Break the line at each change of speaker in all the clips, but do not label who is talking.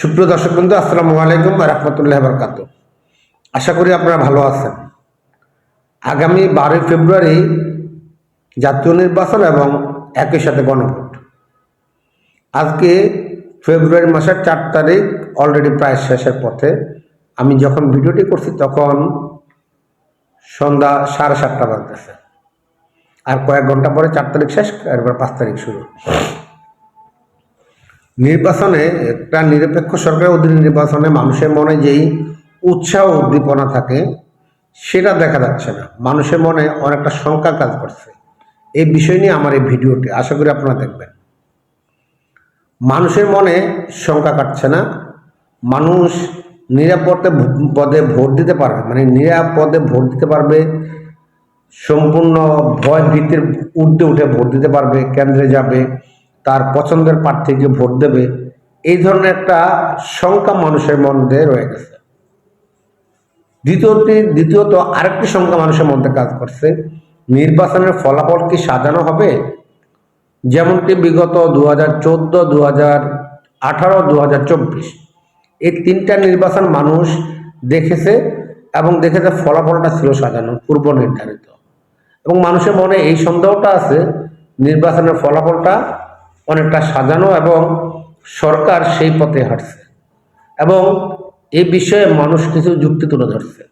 সুপ্রিয় দর্শক বন্ধু, আসসালামু আলাইকুম রহমতুল্লাহ বরকাত আশা করি আপনারা ভালো আছেন। আগামী বারোই ফেব্রুয়ারি জাতীয় নির্বাচন এবং একই সাথে গণভোট। আজকে ফেব্রুয়ারি মাসের চার তারিখ অলরেডি প্রায় শেষের পথে। আমি যখন ভিডিওটি করছি তখন সন্ধ্যা সাড়ে সাতটা বাজতেছে। আর কয়েক ঘণ্টা পরে চার তারিখ শেষ, এরপর পাঁচ তারিখ শুরু। নির্বাচনে একটা নিরপেক্ষ সরকারের অধীনে নির্বাচনে মানুষের মনে যেই উৎসাহ উদ্দীপনা থাকে, সেটা দেখা যাচ্ছে না। মানুষের মনে অনেকটা শঙ্কা কাজ করছে। এই বিষয় নিয়ে আমার এই ভিডিওটি, আশা করি আপনারা দেখবেন। মানুষের মনে শঙ্কা কাটছে না। মানুষ নিরাপদে পদে ভোট দিতে পারবে মানে নিরাপদে ভোট দিতে পারবে, সম্পূর্ণ ভয় ভীতির উর্ধে উঠে ভোট দিতে পারবে, কেন্দ্রে যাবে। পছন্দের প্রার্থীকে ভোট দেবে, এই ধরনের একটা শঙ্কা মানুষের মধ্যে রয়ে গেছে। দ্বিতীয়টি, দ্বিতীয়ত আরেকটি শঙ্কা মানুষের মধ্যে কাজ করছে। নির্বাচনের ফলাফল কি সাজানো হবে? যেমনটি বিগত দু হাজার চোদ্দ দু হাজার আঠারো দু হাজার চব্বিশ। এই তিনটা নির্বাচন মানুষ দেখেছে এবং দেখেছে ফলাফলটা ছিল সাজানো পূর্ব নির্ধারিত। এবং মানুষের মনে এই সন্দেহটা আছে, নির্বাচনের ফলাফলটা অনেকটা সাজানো এবং সরকার সেই পথে হাঁটছে। এবং এই বিষয়ে মানুষ কিছু যুক্তি তুলে ধরছে।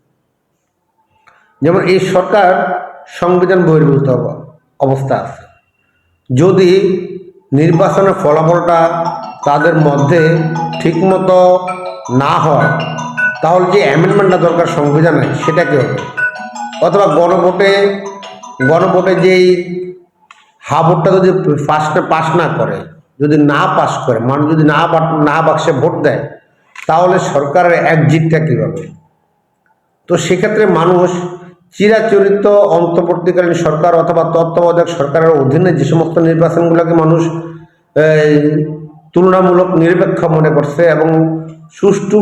যেমন এই সরকার সংবিধান বহির্ভূত অবস্থা আছে। যদি নির্বাচনের ফলাফলটা তাদের মধ্যে ঠিকমতো না হয়, তাহলে যে অ্যামেন্ডমেন্টটা দরকার সংবিধানে, সেটা কি হবে? অথবা গণভোটে গণভোটে যেই হা ভোটটা যদি না পাস না করে, যদি না পাস করে, মানুষ যদি না না বাক্সে ভোট দেয়, তাহলে সরকারের একজিটটা কীভাবে? তো সেক্ষেত্রে মানুষ চিরাচরিত অন্তর্বর্তীকালীন সরকার অথবা তত্ত্বাবধায়ক সরকারের অধীনে যে সমস্ত নির্বাচনগুলোকে মানুষ তুলনামূলক নিরপেক্ষ মনে করছে এবং সুষ্ঠু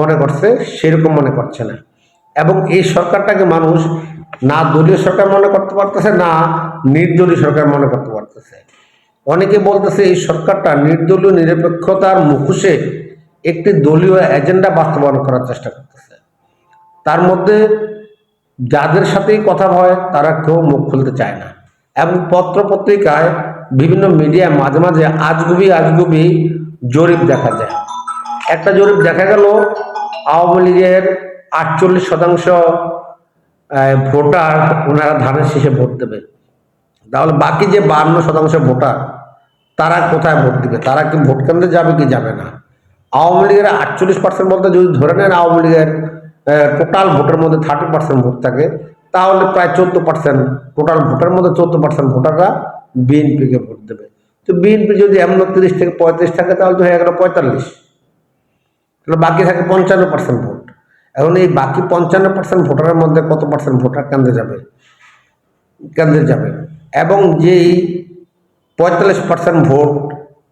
মনে করছে, সেরকম মনে করছে না। এবং এই সরকারটাকে মানুষ না দলীয় সরকার মনে করতে পারতেছে, না নির্দলীয় সরকার মনে করতে পারতেছে। অনেকে বলতেছে, এই সরকারটা নির্দলীয় নিরপেক্ষতার মুখোশে একটি দলীয় এজেন্ডা বাস্তবায়ন করার চেষ্টা করতেছে। তার মধ্যে যাদের সাথেই কথা হয়, তারা কেউ মুখ খুলতে চায় না। এবং পত্র পত্রিকায় বিভিন্ন মিডিয়ায় মাঝে মাঝে আজগুবি আজগুবি জরিপ দেখা যায়। একটা জরিপ দেখা গেল, আওয়ামী লীগের আটচল্লিশ শতাংশ ভোটার ওনারা ধানের শেষে ভোট দেবে। তাহলে বাকি যে বান্ন শতাংশ ভোটার, তারা কোথায় ভোট দিবে? তারা কি ভোট কেন্দ্রে যাবে কি যাবে না? আওয়ামী লীগের আটচল্লিশ পার্সেন্ট বলতে যদি ধরে নেন আওয়ামী লীগের টোটাল ভোটের মধ্যে থার্টি পার্সেন্ট ভোট থাকে, তাহলে প্রায় চোদ্দ পার্সেন্ট টোটাল ভোটের মধ্যে চোদ্দ পার্সেন্ট ভোটাররা বিএনপিকে ভোট দেবে। তো বিএনপি যদি এমন তিরিশ থেকে পঁয়ত্রিশ থাকে, তাহলে তো হয়ে গেল পঁয়তাল্লিশ। তাহলে বাকি থাকে পঞ্চান্ন পার্সেন্ট ভোট। এখন এই বাকি পঞ্চান্ন পার্সেন্ট ভোটারের মধ্যে কত পার্সেন্ট ভোটার কেন্দ্রে যাবে? কেন্দ্রে যাবে। এবং যেই পঁয়তাল্লিশ পার্সেন্ট ভোট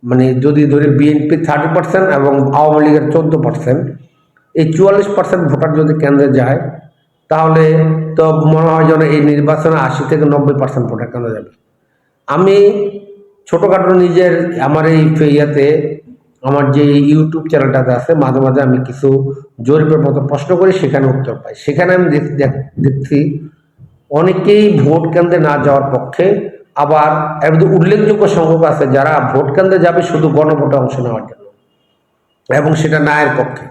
মানে যদি ধরি বিএনপি থার্টি পার্সেন্ট এবং আওয়ামী লীগের চোদ্দ পার্সেন্ট এই চুয়াল্লিশ পার্সেন্ট ভোটার যদি কেন্দ্রে যায়, তাহলে তো মনে হয় যেন এই নির্বাচনে আশি থেকে নব্বই পার্সেন্ট ভোটার কেন্দ্রে যাবে। আমি ছোটোখাটো নিজের, আমার এই ইয়েতে আমার যে ইউটিউব চ্যানেলটাতে আছে, মাঝে মাঝে আমি কিছু জরিপের মতো প্রশ্ন করি, সেখানে উত্তর পাই। সেখানে আমি দেখ- দেখ- দেখছি, অনেকেই ভোট কেন্দ্রে না যাওয়ার পক্ষে আবার এর মধ্যে উল্লেখযোগ্য সংখ্যক আছে যারা ভোট কেন্দ্রে যাবে শুধু গণভোটে অংশ নেওয়ার জন্য এবং সেটা নায়ের পক্ষে।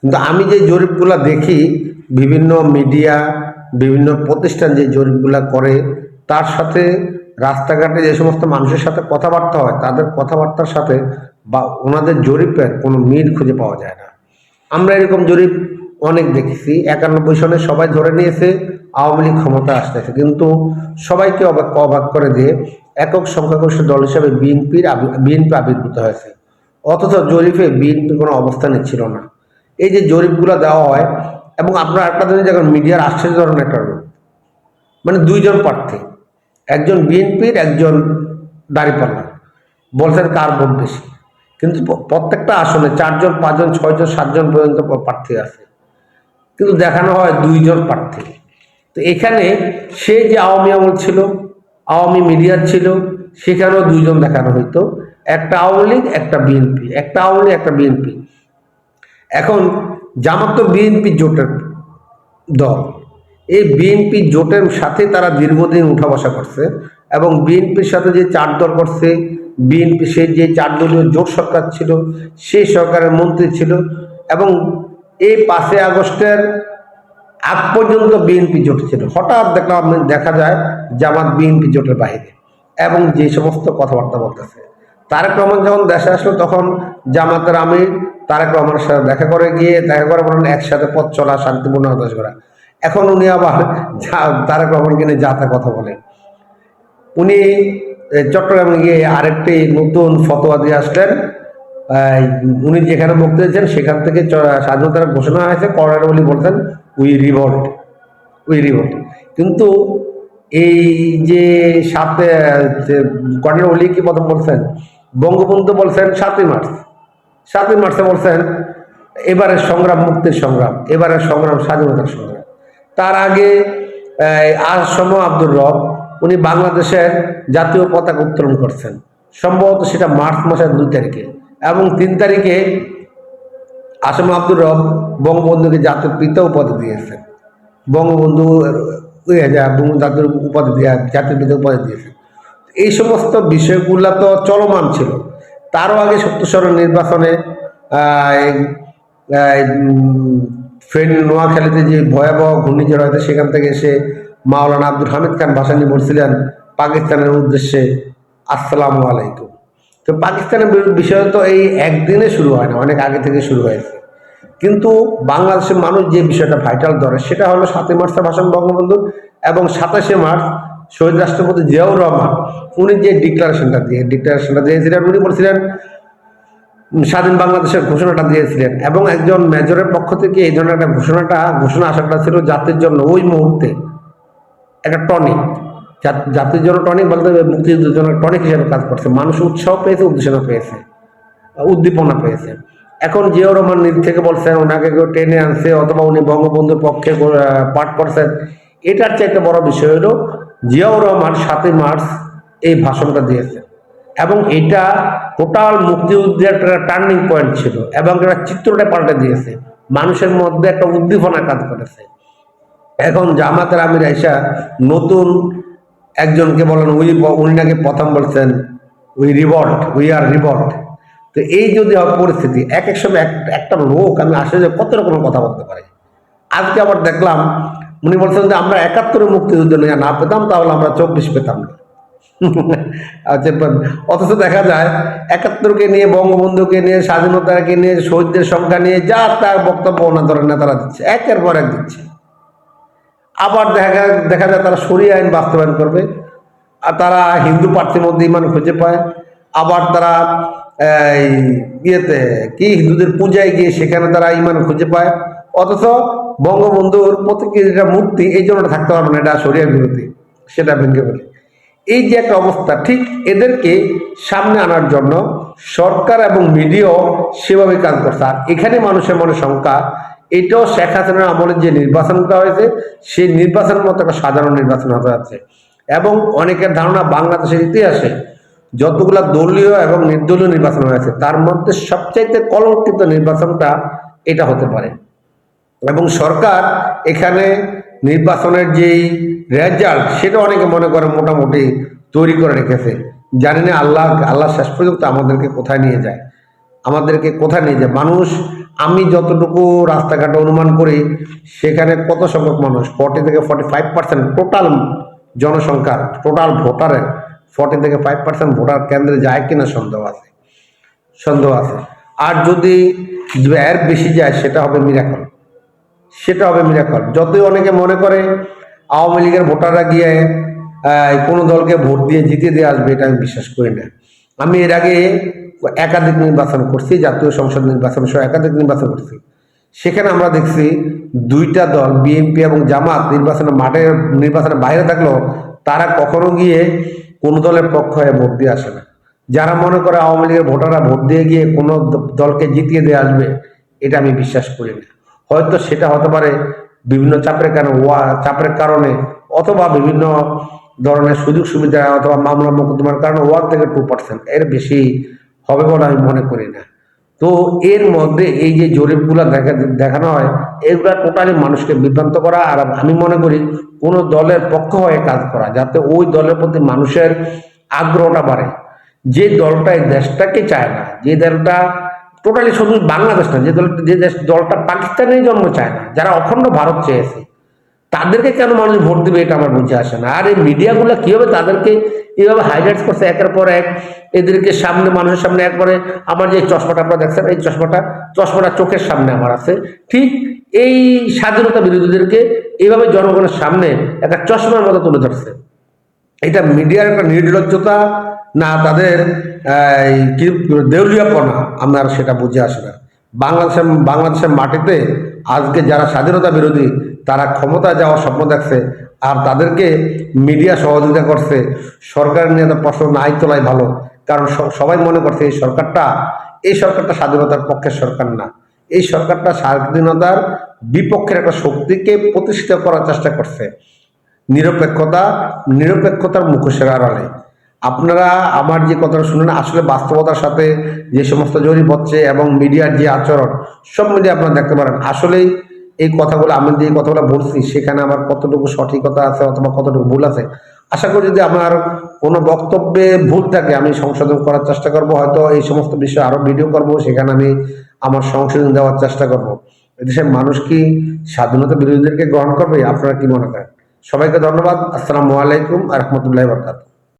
কিন্তু আমি যে জরিপগুলো দেখি, বিভিন্ন মিডিয়া, বিভিন্ন প্রতিষ্ঠান যে জরিপগুলো করে, তার সাথে রাস্তাঘাটে যে সমস্ত মানুষের সাথে কথাবার্তা হয়, তাদের কথাবার্তার সাথে বা ওনাদের জরিপের কোনো মিল খুঁজে পাওয়া যায় না। আমরা এরকম জরিপ অনেক দেখেছি। একানব্বই সনে সবাই ধরে নিয়েছে, আওয়ামী লীগ ক্ষমতা আসতেছে। কিন্তু সবাইকে অবাক অবাক করে দিয়ে একক সংখ্যাগরিষ্ঠ দল হিসাবে বিএনপির বিএনপি আবির্ভূত হয়েছে। অথচ জরিপে বিএনপি কোনো অবস্থানে ছিল না। এই যে জরিপগুলো দেওয়া হয়, এবং আপনার একটা জিনিস দেখেন, মিডিয়ার আশ্চর্য ধরনের একটা রূপ। মানে দুইজন প্রার্থী, একজন বিএনপির, একজন দাঁড়িপাল্লা। বলছেন কার ভোট বেশি? কিন্তু প্রত্যেকটা আসনে চারজন, পাঁচজন, ছয়জন, সাতজন পর্যন্ত প্রার্থী আছে। কিন্তু দেখানো হয় দুইজন প্রার্থী। তো এখানে সে যে আওয়ামী আমল ছিল, আওয়ামী মিডিয়া ছিল, সেখানেও দুইজন দেখানো হইতো। একটা আওয়ামী লীগ, একটা বিএনপি। একটা আওয়ামী লীগ, একটা বিএনপি। এখন জামাত বিএনপি জোটের দল। এই বিএনপি জোটের সাথে তারা দীর্ঘদিন উঠা বসা করছে এবং বিএনপির সাথে যে চার দল করছে বিএনপি সে যে চার দলীয় জোট সরকার ছিল সেই সরকারের মন্ত্রী ছিল এবং এই পাঁচই আগস্টের আগ পর্যন্ত বিএনপি জোট ছিল। হঠাৎ দেখলাম দেখা যায় জামাত বিএনপি জোটের বাইরে এবং যে সমস্ত কথাবার্তা বলতেছে। তারেক রহমান যখন দেশে আসলো, তখন জামাতের আমির তারেক রহমানের সাথে দেখা করে গিয়ে দেখা করে বলেন, একসাথে পথ চলা, শান্তিপূর্ণ আদেশ করা। এখন উনি আবার তারেক রহমানকে নিয়ে যা তা কথা বলেন। উনি চট্টগ্রামে গিয়ে আরেকটি নতুন ফতোয়া দিয়ে আসলেন। উনি যেখানে বক্তৃতা দিয়েছেন, সেখান থেকে স্বাধীনতার ঘোষণা হয়েছে করার বলে বলতেন উই রিভল্ট উই রিভল্ট কিন্তু এই যে সাথে কর্নেল অলি কি প্রথম বলছেন? বঙ্গবন্ধু বলছেন, সাতই মার্চ। সাতই মার্চে বলছেন, এবারের সংগ্রাম মুক্তির সংগ্রাম, এবারের সংগ্রাম স্বাধীনতার সংগ্রাম। তার আগে আসম আব্দুর রব উনি বাংলাদেশের জাতীয় পতাকা উত্তোলন করছেন। সম্ভবত সেটা মার্চ মাসের দুই তারিখে এবং তিন তারিখে আসম আব্দুর রব বঙ্গবন্ধুকে জাতীয় পিতা উপাধি দিয়েছেন। বঙ্গবন্ধু জাতীয় উপাধি দিয়ে জাতীয় পিতা উপাধি দিয়েছেন। এই সমস্ত বিষয়গুলো তো চলমান ছিল। তারও আগে সত্যস্বরের নির্বাচনে ফ্রেন্ড নোয়াখালীতে যে ভয়াবহ ঘূর্ণিঝড় হয়েছে, সেখান থেকে এসে মাওলানা আব্দুল হামিদ খান ভাসানি বলছিলেন, পাকিস্তানের উদ্দেশ্যে আসসালামু আলাইকুম। তো পাকিস্তানের বিষয় তো এই একদিনে শুরু হয় না, অনেক আগে থেকে শুরু হয়েছে। কিন্তু বাংলাদেশের মানুষ যে বিষয়টা ভাইটাল ধরে, সেটা হলো সাতই মার্চের ভাষণ বঙ্গবন্ধু এবং সাতাশে মার্চ শহীদ রাষ্ট্রপতি জিয়াউর রহমান, উনি যে ডিক্লারেশনটা দিয়ে ডিক্লারেশনটা দিয়েছিলেন, উনি বলছিলেন, স্বাধীন বাংলাদেশের ঘোষণাটা দিয়েছিলেন। এবং একজন মেজরের পক্ষ থেকে এই ধরনের একটা ঘোষণাটা ঘোষণা আসাটা ছিল জাতির জন্য ওই মুহূর্তে একটা টনিক জাতির জন্য টনিক বলতে মুক্তিযুদ্ধের জন্য টনিক হিসেবে কাজ করছে। মানুষ উৎসাহ পেয়েছে উদ্দীপনা পেয়েছে উদ্দীপনা পেয়েছে। এখন জিয়াউর রহমান নিজ থেকে বলছেন, ওনাকে কেউ টেনে আনছে অথবা উনি বঙ্গবন্ধুর পক্ষে পাঠ করছেন। এটার চেয়ে একটা বড় বিষয় হলো, জিয়াউর রহমান সাতই মার্চ এই ভাষণটা দিয়েছে। এবং এটা টোটাল মুক্তিযুদ্ধের একটা টার্নিং পয়েন্ট ছিল এবং একটা চিত্রটা পাল্টে দিয়েছে। মানুষের মধ্যে একটা উদ্দীপনা কাজ করেছে। এখন জামাতের আমির আইসা নতুন একজনকে বলেন উই উনি নাকি প্রথম বলছেন we revolt we are revolt তো এই যদি পরিস্থিতি এক এক সময় এক- একটা লোক, আমি আসলে কত রকমের কথা বলতে পারি। আজকে আবার দেখলাম, উনি বলছেন যে আমরা একাত্তরে মুক্তিযুদ্ধ নিয়ে না পেতাম, তাহলে আমরা চব্বিশ পেতাম না। আচ্ছা অথচ দেখা যায়, একাত্তরকে নিয়ে, বঙ্গবন্ধুকে নিয়ে, স্বাধীনতাকে নিয়ে, শহীদদের সংখ্যা নিয়ে, যা তার বক্তব্য ওনার ধরেন নেতারা দিচ্ছে, একের পর এক দিচ্ছে। আবার দেখা দেখা যায় তারা সরিয়ে আইন বাস্তবায়ন করবে, আর তারা হিন্দু প্রার্থীর মধ্যে ইমান খুঁজে পায়। আবার তারা ইয়েতে, কি, হিন্দুদের পূজায় গিয়ে সেখানে তারা ইমান খুঁজে পায়। অথচ বঙ্গবন্ধুর প্রতীকের যেটা মূর্তি, এই জন্য থাকতে পারবে না, এটা সরিয়ার বিরোধী সেটা ভেঙে বলি এই যে একটা অবস্থা, ঠিক এদেরকে সামনে আনার জন্য সরকার এবং মিডিয়াও সেভাবে কাজ করছে। আর এখানে মানুষের মনে শঙ্কা এটাও শেখ হাসিনার আমলের যে নির্বাচনটা হয়েছে, সেই নির্বাচনের মতো একটা সাধারণ নির্বাচন হতে যাচ্ছে। এবং অনেকের ধারণা বাংলাদেশের ইতিহাসে যতগুলা দলীয় এবং নির্দলীয় নির্বাচন হয়েছে, তার মধ্যে সবচাইতে কলঙ্কিত নির্বাচনটা এটা হতে পারে। এবং সরকার এখানে নির্বাচনের যেই রেজাল্ট সেটা অনেকে মনে করে মোটামুটি তৈরি করে রেখেছে। জানি না আল্লাহ আল্লাহ শেষ পর্যন্ত আমাদেরকে কোথায় নিয়ে যায়। আমাদেরকে কোথায় নিয়ে যায়? মানুষ আমি যতটুকু রাস্তাঘাটে অনুমান করি, সেখানে কত সংখ্যক মানুষ? ফর্টি থেকে ফর্টি ফাইভ পার্সেন্ট টোটাল জনসংখ্যার টোটাল ভোটারের ফর্টি থেকে ফাইভ পার্সেন্ট ভোটার কেন্দ্রে যায় কিনা সন্দেহ আছে। সন্দেহ আছে। আর যদি এর বেশি যায়, সেটা হবে মিরাকল সেটা হবে মিরাকল যতই অনেকে মনে করে, আওয়ামী লীগের ভোটাররা গিয়ে কোনো দলকে ভোট দিয়ে জিতিয়ে দিয়ে আসবে, এটা আমি বিশ্বাস করি না। আমি এর আগে একাধিক নির্বাচন করছি, জাতীয় সংসদ নির্বাচন সহ একাধিক নির্বাচন করছি। সেখানে আমরা দেখছি দুইটা দল, বিএনপি এবং জামাত নির্বাচনের মাঠে, নির্বাচনের বাইরে থাকলেও তারা কখনো গিয়ে কোনো দলের পক্ষ হয়ে ভোট দিয়ে আসে না। যারা মনে করে আওয়ামী লীগের ভোটাররা ভোট দিয়ে গিয়ে কোনো দলকে জিতিয়ে দিয়ে আসবে, এটা আমি বিশ্বাস করি না। হয়তো সেটা হতে পারে বিভিন্ন চাপের কারণে চাপের কারণে, অথবা বিভিন্ন ধরনের সুযোগ সুবিধা অথবা মামলা মোকদ্দমার কারণে ওয়ান থেকে টু পার্সেন্ট এর বেশি হবে বলে আমি মনে করি না। তো এর মধ্যে এই যে জরিপগুলো দেখা দেখানো হয়, এগুলা টোটালি মানুষকে বিভ্রান্ত করা আর আমি মনে করি কোনো দলের পক্ষ হয়ে কাজ করা, যাতে ওই দলের প্রতি মানুষের আগ্রহটা বাড়ে। যে দলটা এই দেশটাকে চায় না, যে দলটা টোটালি শুধু বাংলাদেশ না, যে দল যে দেশ দলটা পাকিস্তানের জন্ম চায় না, যারা অখণ্ড ভারত চেয়েছে। তাদেরকে কেন মানুষ ভোট দেবে এটা আমার বুঝে আসে না? আর এই মিডিয়াগুলো কীভাবে তাদেরকে এইভাবে হাইলাইট করছে, একের পর এক। এদেরকে সামনে, মানুষের সামনে একবারে আমার যে চশমাটা আপনারা দেখছেন, এই চশমাটা চশমাটা চোখের সামনে আমার আছে। ঠিক এই স্বাধীনতা বিরোধীদেরকে এইভাবে জনগণের সামনে একটা চশমার মতো তুলে ধরছে। এটা মিডিয়ার একটা নির্লজ্জতা, না তাদের দেউলিয়াপনা, আমার সেটা বুঝে আসে না। বাংলাদেশের বাংলাদেশের মাটিতে আজকে যারা স্বাধীনতা বিরোধী, তারা ক্ষমতা যাওয়ার স্বপ্ন দেখছে আর তাদেরকে মিডিয়া সহযোগিতা করছে। সরকার নিয়ে তো প্রশ্ন নাই তোলাই ভালো। কারণ সবাই মনে করছে এই সরকারটা এই সরকারটা স্বাধীনতার পক্ষের সরকার না। এই সরকারটা স্বাধীনতার বিপক্ষের একটা শক্তিকে প্রতিষ্ঠিত করার চেষ্টা করছে। নিরপেক্ষতা, নিরপেক্ষতার মুখোশের আড়ালে। আপনারা আমার যে কথাটা শুনলেন, আসলে বাস্তবতার সাথে যে সমস্ত জরিপ হচ্ছে এবং মিডিয়ার যে আচরণ, সব মিডিয়া আপনারা দেখতে পারেন। আসলেই এই কথাগুলো, আমি যে কথাগুলো বলছি, সেখানে আমার কতটুকু সঠিকতা আছে অথবা কতটুকু ভুল আছে? আশা করি যদি আমার কোনো বক্তব্যে ভুল থাকে, আমি সংশোধন করার চেষ্টা করব, হয়তো এই সমস্ত বিষয়ে আরও ভিডিও করব, সেখানে আমি আমার সংশোধন দেওয়ার চেষ্টা করব। এদেশের মানুষ কি স্বাধীনতা বিরোধীদেরকে গ্রহণ করবে, আপনারা কি মনে করেন? সবাইকে ধন্যবাদ, আসসালামু আলাইকুম রহমতুল্লাহ বরকাত